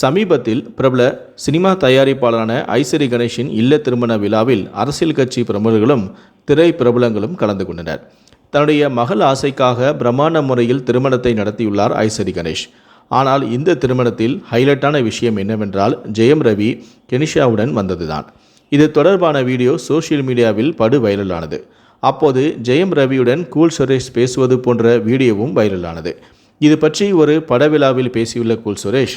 சமீபத்தில் பிரபல சினிமா தயாரிப்பாளரான ஐஸ்வரி கணேஷின் இல்ல திருமண விழாவில் அரசியல் கட்சி பிரமுகர்களும் திரை பிரபலங்களும் கலந்து கொண்டனர். தன்னுடைய மகள் ஆசைக்காக பிரம்மாண்ட முறையில் திருமணத்தை நடத்தியுள்ளார் ஐஸ்வரி கணேஷ். ஆனால் இந்த திருமணத்தில் ஹைலைட்டான விஷயம் என்னவென்றால் ஜெயம் ரவி கெனிஷாவுடன் வந்ததுதான். இது தொடர்பான வீடியோ சோஷியல் மீடியாவில் படு வைரலானது. அப்போது ஜெயம் ரவியுடன் கூல் சுரேஷ் பேசுவது போன்ற வீடியோவும் வைரலானது. இது பற்றி ஒரு படவிழாவில் பேசியுள்ள கூல் சுரேஷ்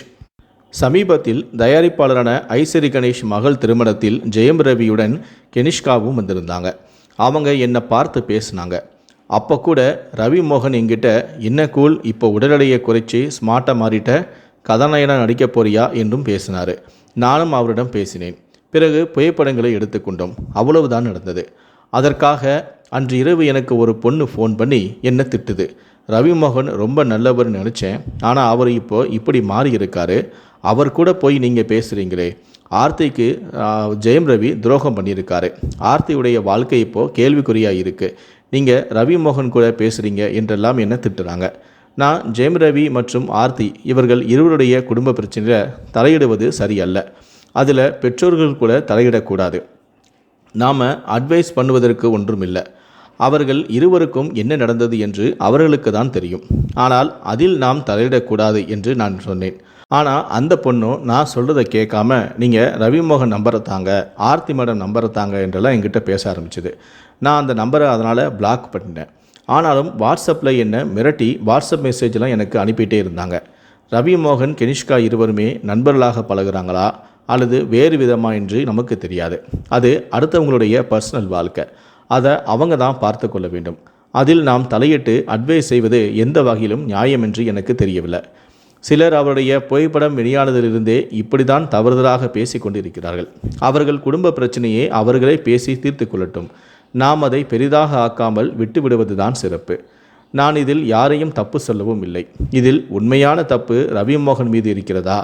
சமீபத்தில் தயாரிப்பாளரான ஐஸ்வரி கணேஷ் மகள் திருமணத்தில் ஜெயம் ரவியுடன் கெனிஷ்காவும் வந்திருந்தாங்க. அவங்க என்னை பார்த்து பேசினாங்க. அப்போ கூட ரவி மோகன் என்கிட்ட என்ன கூல் இப்போ உடல் எடையை குறைச்சி ஸ்மார்ட்டாக மாறிட்ட கதாநாயகனாக நடிக்க போறியா? என்றும் பேசினார். நானும் அவரிடம் பேசினேன். பிறகு புகைப்படங்களை எடுத்துக்கொண்டோம். அவ்வளவுதான் நடந்தது. அதற்காக அன்று இரவு எனக்கு ஒரு பொண்ணு ஃபோன் பண்ணி என்ன திட்டுது. ரவிமோகன் ரொம்ப நல்லவர்னு நினச்சேன். ஆனால் அவர் இப்போ இப்படி மாறி இருக்காரு. அவர் கூட போய் நீங்கள் பேசுகிறீங்களே ஆர்த்திக்கு ஜெயம் ரவி துரோகம் பண்ணியிருக்காரு. ஆர்த்தியுடைய வாழ்க்கை இப்போது கேள்விக்குறியாக இருக்குது நீங்கள் ரவிமோகன் கூட பேசுகிறீங்க என்றெல்லாம் என்ன திட்டுறாங்க. நான் ஜெயம் ரவி மற்றும் ஆர்த்தி இவர்கள் இருவருடைய குடும்ப பிரச்சனையில் தலையிடுவது சரியல்ல. அதில் பெற்றோர்கள் கூட தலையிடக்கூடாது. நாம் அட்வைஸ் பண்ணுவதற்கு ஒன்றும் இல்லை அவர்கள் இருவருக்கும் என்ன நடந்தது என்று அவர்களுக்கு தான் தெரியும். ஆனால் அதில் நாம் தலையிடக்கூடாது என்று நான் சொன்னேன். ஆனால் அந்த பொண்ணும் நான் சொல்கிறத கேட்காம நீங்கள் ரவிமோகன் நம்பரை தாங்க ஆர்த்தி மேடம் நம்பரை தாங்க என்றெல்லாம் எங்கிட்ட பேச ஆரம்பிச்சுது. நான் அந்த நம்பரை அதனால் பிளாக் பண்ணிட்டேன். ஆனாலும் வாட்ஸ்அப்பில் என்ன மிரட்டி வாட்ஸ்அப் மெசேஜ்லாம் எனக்கு அனுப்பிட்டே இருந்தாங்க. ரவி மோகன் கெனிஷ்கா இருவருமே நண்பர்களாக பழகுறாங்களா? அல்லது வேறு விதமா என்று நமக்கு தெரியாது. அது அடுத்தவங்களுடைய பர்சனல் வாழ்க்கை. அதை அவங்க தான் பார்த்து கொள்ள வேண்டும். அதில் நாம் தலையிட்டு அட்வைஸ் செய்வது எந்த வகையிலும் நியாயம் என்று எனக்கு தெரியவில்லை. சிலர் அவருடைய புகைப்படம் வெளியானதிலிருந்தே இப்படிதான் தவறுதலாக பேசி கொண்டிருக்கிறார்கள். அவர்கள் குடும்ப பிரச்சனையை அவர்களே பேசி தீர்த்து கொள்ளட்டும். நாம் அதை பெரிதாக ஆக்காமல் விட்டுவிடுவதுதான் சிறப்பு. நான் இதில் யாரையும் தப்பு சொல்லவும் இல்லை. இதில் உண்மையான தப்பு ரவி மோகன் மீது இருக்கிறதா?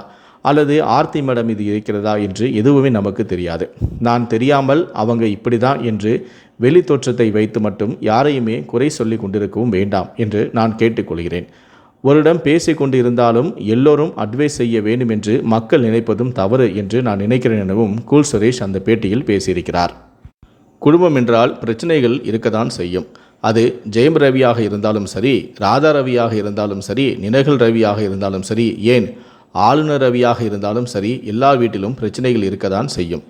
அல்லது ஆர்த்தி மேடம் இது இருக்கிறதா என்று எதுவுமே நமக்கு தெரியாது. நான் தெரியாமல் அவங்க இப்படி தான் என்று வெளி தோற்றத்தை வைத்து மட்டும் யாரையுமே குறை சொல்லி கொண்டிருக்கவும் வேண்டாம் என்று நான் கேட்டுக்கொள்கிறேன். ஒருடம் பேசிக் கொண்டிருந்தாலும் எல்லோரும் அட்வைஸ் செய்ய வேண்டும் என்று மக்கள் நினைப்பதும் தவறு என்று நான் நினைக்கிறேன் எனவும் கூல் சுரேஷ் அந்த பேட்டியில் பேசியிருக்கிறார். குடும்பம் என்றால் பிரச்சனைகள் இருக்கத்தான் செய்யும். அது ஜெயம் ரவியாக இருந்தாலும் சரி ராதா ரவியாக இருந்தாலும் சரி நினகல் ரவியாக இருந்தாலும் சரி ஏன் ஆளுநர் ரவியாக இருந்தாலும் சரி எல்லா வீட்டிலும் பிரச்சனைகள் இருக்கதான் செய்யும்.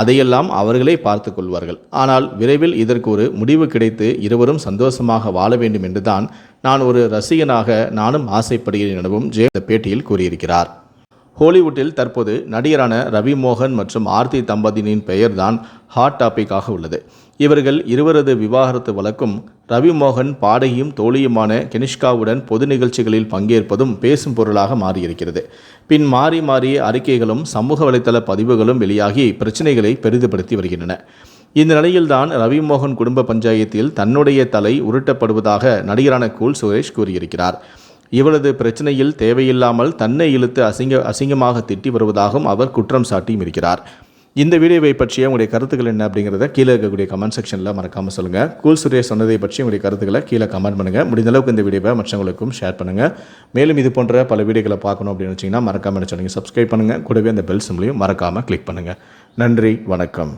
அதையெல்லாம் அவர்களே பார்த்து கொள்வார்கள். ஆனால் விரைவில் இதற்கு ஒரு முடிவு கிடைத்து இருவரும் சந்தோஷமாக வாழ வேண்டும் என்றுதான் நான் ஒரு ரசிகனாக நானும் ஆசைப்படுகிறேன் எனவும் ஜெய இந்த பேட்டியில் கூறியிருக்கிறார். ஹாலிவுட்டில் தற்போது நடிகரான ரவி மோகன் மற்றும் ஆர்த்தி தம்பதியினின் பெயர்தான் ஹாட் டாபிக்காக உள்ளது. இவர்கள் இருவரது விவாகரத்து வழக்கும் ரவி மோகன் பாடகியும் தோழியுமான கெனிஷ்காவுடன் பொது நிகழ்ச்சிகளில் பங்கேற்பதும் பேசும் பொருளாக மாறியிருக்கிறது. பின் மாறி மாறிய அறிக்கைகளும் சமூக வலைதள பதிவுகளும் வெளியாகி பிரச்சனைகளை பெரிதுபடுத்தி வருகின்றன. இந்த நிலையில்தான் ரவிமோகன் குடும்ப பஞ்சாயத்தில் தன்னுடைய தலை உருட்டப்படுவதாக நடிகரான கூல் சுரேஷ் கூறியிருக்கிறார். இவளது பிரச்சனையில் தேவையில்லாமல் தன்னை இழுத்து அசிங்க அசிங்கமாக திட்டி வருவதாகவும் அவர் குற்றம் சாட்டியும் இருக்கிறார். இந்த வீடியோவை பற்றிய உங்களுடைய கருத்துக்கள் என்ன அப்படிங்கிறத கீழே இருக்கக்கூடிய கமெண்ட் செக்ஷனில் மறக்காமல் சொல்லுங்கள் கூல் சுரேஷ் சொன்னதை பற்றி உங்களுடைய கருத்துக்களை கீழே கமெண்ட் பண்ணுங்கள் முடிந்த அளவுக்கு இந்த வீடியோவை மற்றவங்களுக்கும் ஷேர் பண்ணுங்கள் மேலும் இது போன்ற பல வீடியோக்களை பார்க்கணும் அப்படின்னு வச்சிங்கன்னா மறக்காமல் என்ன சொல்லுங்கள் சப்ஸ்கிரைப் பண்ணுங்கள் கூடவே அந்த பெல் சிம்லையும் மறக்காமல் கிளிக் பண்ணுங்கள் நன்றி வணக்கம்.